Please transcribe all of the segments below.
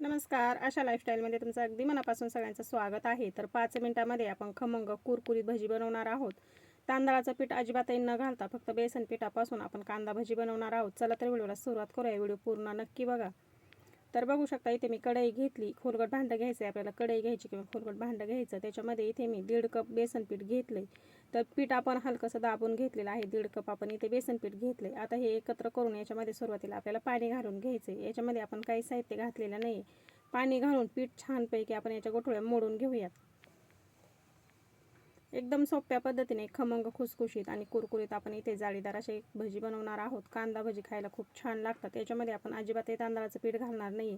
नमस्कार. अशा लाईफस्टाईलमध्ये तुमचं अगदी मनापासून सगळ्यांचं स्वागत आहे. तर पाच मिनिटामध्ये आपण खमंग कुरकुरीत भजी बनवणार आहोत. तांदळाचं पीठ अजिबातही न घालता फक्त बेसन पिठापासून आपण कांदा भजी बनवणार आहोत. चला तर व्हिडिओला सुरुवात करूया. व्हिडिओ पूर्ण नक्की बघा. तर बघू शकता इथे मी कढई घेतली. खोलगट भांडं घ्यायचं आहे आपल्याला कढई घ्यायची किंवा खोलगट भांडं घ्यायचं. त्याच्यामध्ये इथे मी दीड कप बेसन पीठ घेतलं तर पीठ आपण हलकंसं दाबून घेतलेलं आहे. दीड कप आपण इथे बेसन पीठ घेतले आता हे एकत्र करून याच्यामध्ये सुरुवातीला आपल्याला पाणी घालून घ्यायचं आहे याच्यामध्ये आपण काही साहित्य घातलेलं नाही पाणी घालून पीठ छानपैकी आपण याच्या गोठोळ्या मोडून घेऊयात. एकदम सोप्या पद्धतीने खमंग खुसखुशीत आणि कुरकुरीत आपण इथे जाळीदार असे भजी बनवणार आहोत. कांदा भजी खायला खूप छान लागतात. याच्यामध्ये आपण अजिबातही तांदळाचं पीठ घालणार नाही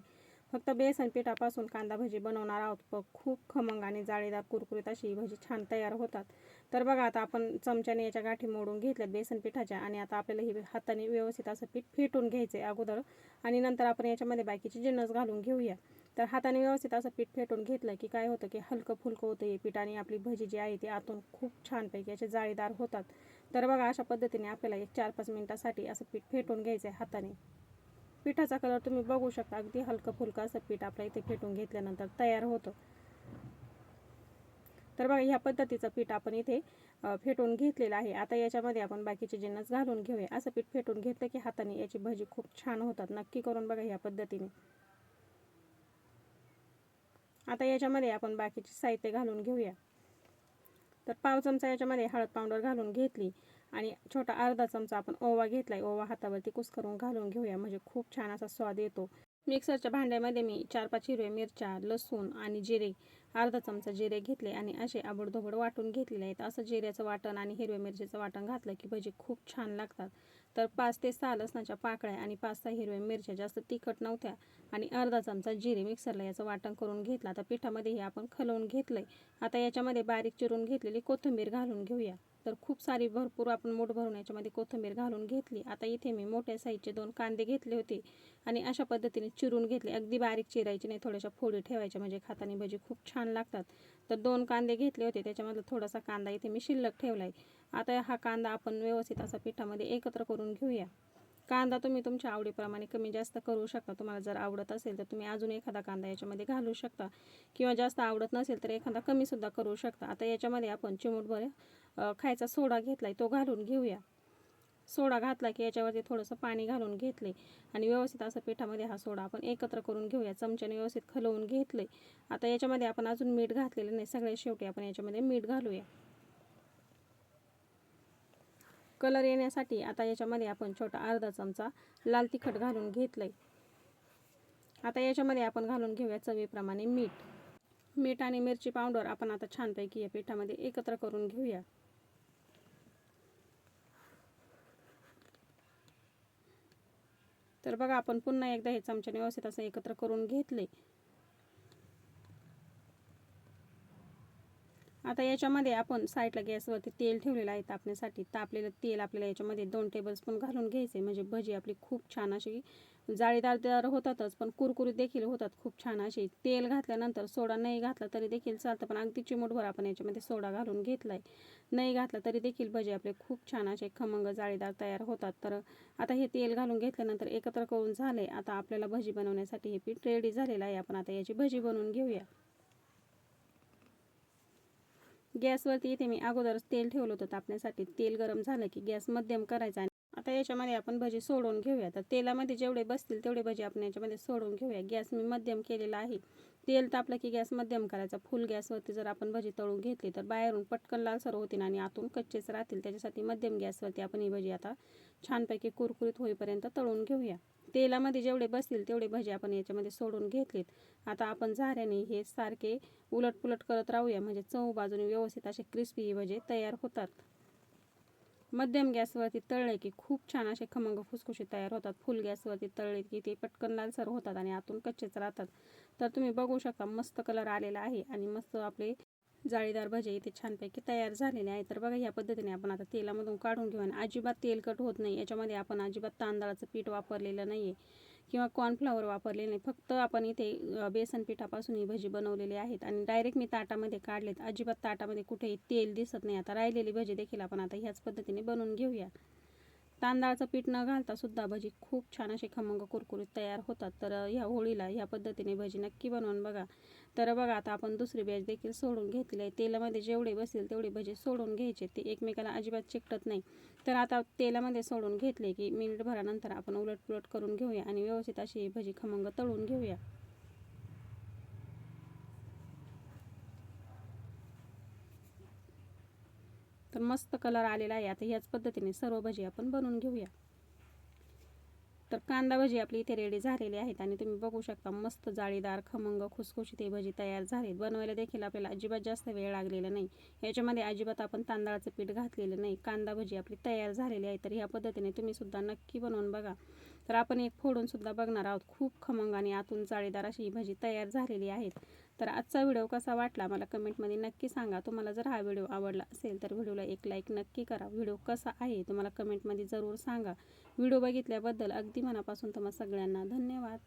फक्त बेसन पिठापासून कांदा भजी बनवणार आहोत. प खूप खमंग आणि जाळीदार कुरकुरीत अशी ही भजी छान तयार होतात. तर बघा आता आपण चमच्याने याच्या गाठी मोडून घेतल्यात बेसन पिठाच्या आणि आता आपल्याला ही हाताने व्यवस्थित असं पीठ फेटून घ्यायचं आहे अगोदर. आणि नंतर आपण याच्यामध्ये बाकीचे जिन्नस घालून घेऊया. तर हाताने व्यवस्थित असं पीठ फेटून घेतलं की काय होतं की हलकं फुलकं होतं हे पीठ आणि आपली भजी जी आहे ती आतून खूप छानपैकी असे जाळीदार होतात. तर बघा अशा पद्धतीने आपल्याला एक चार पाच मिनटासाठी असं पीठ फेटून घ्यायचं आहे हाताने. पिठाचा कलर तुम्ही बघू शकता अगदी हलकं फुलकं असं पीठ आपल्या इथे फेटून घेतल्यानंतर तयार होतं. तर बघा ह्या पद्धतीचं पीठ आपण इथे फेटून घेतलेलं आहे. आता याच्यामध्ये आपण बाकीचे जिन्नस घालून घेऊया असं पीठ फेटून घेतलं की हाताने याची भजी खूप छान होतात. नक्की करून बघा ह्या पद्धतीने. आता याच्यामध्ये आपण बाकीचे साहित्य घालून घेऊया. तर पाव चमचा याच्यामध्ये हळद पावडर घालून घेतली आणि छोटा अर्धा चमचा आपण ओवा घेतलाय. ओवा हातावरती कुस्करून घालून घेऊया. म्हणजे खूप छान असा स्वाद येतो. मिक्सरच्या भांड्यामध्ये मी चार पाच हिरव्या मिरच्या लसूण आणि जिरे अर्धा चमचा जिरे घेतले आणि असे आबडधोबड वाटून घेतलेले आहेत. असं जिऱ्याचं वाटण आणि हिरव्या मिरचीचं वाटण घातलं की भजी खूप छान लागतात. तर पाच ते सहा लसणाच्या पाकळ्या आणि पाच सहा हिरव्या मिरच्या जास्त तिखट नव्हत्या आणि अर्धा चमचा जिरे मिक्सरला याचं वाटण करून घेतलं. आता पिठामध्ये हे आपण खलवून घेतलंय. आता याच्यामध्ये बारीक चिरून घेतलेली कोथिंबीर घालून घेऊया. तर खूप सारी भरपूर आपण मोठ भरून याच्यामध्ये कोथिंबीर घालून घेतली. आता इथे मी मोठ्या साईजचे दोन कांदे घेतले होते आणि अशा पद्धतीने चिरून घेतले. अगदी बारीक चिरायचे नाही थोड्याशा फोडी ठेवायच्या म्हणजे खाताने भजी खूप छान लागतात. तर दोन कांदे घेतले होते त्याच्यामधला थोडासा कांदा इथे मी शिल्लक ठेवला आहे आता हा कांदा आपण व्यवस्थित असा पिठामध्ये एकत्र करून घेऊया. कांदा तुम्ही तुमच्या आवडीप्रमाणे कमी जास्त करू शकता. तुम्हाला जर आवडत असेल तर तुम्ही अजून एखादा कांदा याच्यामध्ये घालू शकता. किंवा जास्त आवडत नसेल तर एखादा कमीसुद्धा करू शकता. आता याच्यामध्ये आपण चिमूटभर खायचा सोडा घेतला आहे तो घालून घेऊया. सोडा घातला की याच्यावरती थोडंसं पाणी घालून घेतले आणि व्यवस्थित असं पिठामध्ये हा सोडा आपण एकत्र करून घेऊया. चमच्याने व्यवस्थित खलवून घेतले. आता याच्यामध्ये आपण अजून मीठ घातलेलं नाही. सगळ्या शेवटी आपण याच्यामध्ये मीठ घालूया. कलर येण्यासाठी आता याच्यामध्ये आपण छोटा अर्धा चमचा लाल तिखट घालून घेतलंय. आता याच्यामध्ये आपण घालून घेऊया चवीप्रमाणे मीठ. मीठ आणि मिरची पावडर आपण आता छानपैकी या पिठामध्ये एकत्र करून घेऊया. तर बघा आपण पुन्हा एकदा हे चमच्याने व्यवस्थित असं एकत्र करून घेतले. आता याच्यामध्ये आपण साईडला गॅसवरती तेल ठेवलेलं आहे तापण्यासाठी. तापलेलं तेल आपल्याला याच्यामध्ये दोन टेबलस्पून घालून घ्यायचे म्हणजे भजी आपली खूप छान अशी जाळीदार तर होतातच पण कुरकुरीत देखील होतात खूप छान अशी. तेल घातल्यानंतर सोडा नाही घातला तरी देखील चालतं पण अगदी चिमूटभर आपण याच्यामध्ये सोडा घालून घेतला आहे नाही घातला तरी देखील भजी आपले खूप छान असे खमंग जाळीदार तयार होतात. तर आता हे तेल घालून घेतल्यानंतर एकत्र करून झाले आता आपल्याला भजी बनवण्यासाठी हे पीठ रेडी झालेलं आहे. आपण आता याची भजी बनवून घेऊया. गॅसवरती इथे मी अगोदरच तेल ठेवलं होतं तापण्यासाठी. तेल गरम झालं की गॅस मध्यम करायचा आणि आता याच्यामध्ये आपण भजी सोडून घेऊया. तर तेलामध्ये जेवढे बसतील तेवढे भजी आपण याच्यामध्ये सोडून घेऊया. गॅस मी मध्यम केलेला आहे. तेल तापलं की गॅस मध्यम करायचा. फुल गॅसवरती जर आपण भजी तळून घेतली तर बाहेरून पटकन लालसर होतील आणि आतून कच्चेच राहतील. त्याच्यासाठी मध्यम गॅसवरती आपण ही भजी आता छानपैकी कुरकुरीत होईपर्यंत तळून घेऊया. तेलामध्ये जेवढे बसतील तेवढे भजी आपण याच्यामध्ये सोडून घेतलेत. आता आपण झाऱ्याने हे सारखे उलटपुलट करत राहूया. म्हणजे चव बाजूने व्यवस्थित असे क्रिस्पी हे भजे तयार होतात. मध्यम गॅसवरती तळले की खूप छान असे खमंग फुसखुशी तयार होतात. फुल गॅसवरती तळले की ते पटकन लालसर होतात आणि आतून कच्चेच राहतात. तर तुम्ही बघू शकता मस्त कलर आलेला आहे आणि मस्त आपले जाळीदार भजे इथे छानपैकी तयार झालेले आहे तर बघा ह्या पद्धतीने आपण आता तेलामधून काढून घेऊ आणि अजिबात तेलकट होत नाही. याच्यामध्ये आपण अजिबात तांदळाचं पीठ वापरलेलं नाही आहे किंवा कॉर्नफ्लॉवर वापरलेलं नाही. फक्त आपण इथे बेसन पिठापासून ही भजी बनवलेली आहेत आणि डायरेक्ट मी ताटामध्ये काढलेत. अजिबात ताटामध्ये कुठेही तेल दिसत नाही. आता राहिलेली भजी देखील आपण आता ह्याच पद्धतीने बनवून घेऊया. तांदळाचं पीठ न घालता सुद्धा भजी खूप छान असे खमंग कुरकुरीत तयार होतात. तर ह्या होळीला ह्या पद्धतीने भजी नक्की बनवून बघा. तर बघा आता आपण दुसरी बॅच देखील सोडून घेतली आहे. तेलामध्ये जेवढे बसेल तेवढे भजी सोडून घ्यायचे. ते एकमेकाला अजिबात चिकटत नाही. तर आता तेलामध्ये सोडून घेतले की मिनिटभरानंतर आपण उलटपुलट करून घेऊया आणि व्यवस्थित अशी भजी खमंग तळून घेऊया. तर मस्त कलर आलेला आहे. आता ह्याच पद्धतीने सर्व भजी आपण बनवून घेऊया. तर कांदा भजी आपली इथे रेडी झालेली आहेत आणि तुम्ही बघू शकता मस्त जाळीदार खमंग खुसखुशीत हे भजी तयार झालेत. बनवायला देखील आपल्याला अजिबात जास्त वेळ लागलेला नाही. याच्यामध्ये अजिबात आपण तांदळाचं पीठ घातलेलं नाही. कांदा भजी आपली तयार झालेली आहे. तर ह्या पद्धतीने तुम्ही सुद्धा नक्की बनवून बघा. तर आपण एक फोडून सुद्धा बघणार आहोत. खूप खमंग आणि आतून जाळीदार अशी ही भजी तयार झालेली आहेत. तर आजचा व्हिडिओ कसा वाटला मला कमेंटमध्ये नक्की सांगा. तुम्हाला जर हा व्हिडिओ आवडला असेल तर व्हिडिओला एक लाईक नक्की करा. व्हिडिओ कसा आहे तुम्हाला कमेंटमध्ये जरूर सांगा. व्हिडिओ बघितल्याबद्दल अगदी मनापासून तुम्हा सगळ्यांना धन्यवाद.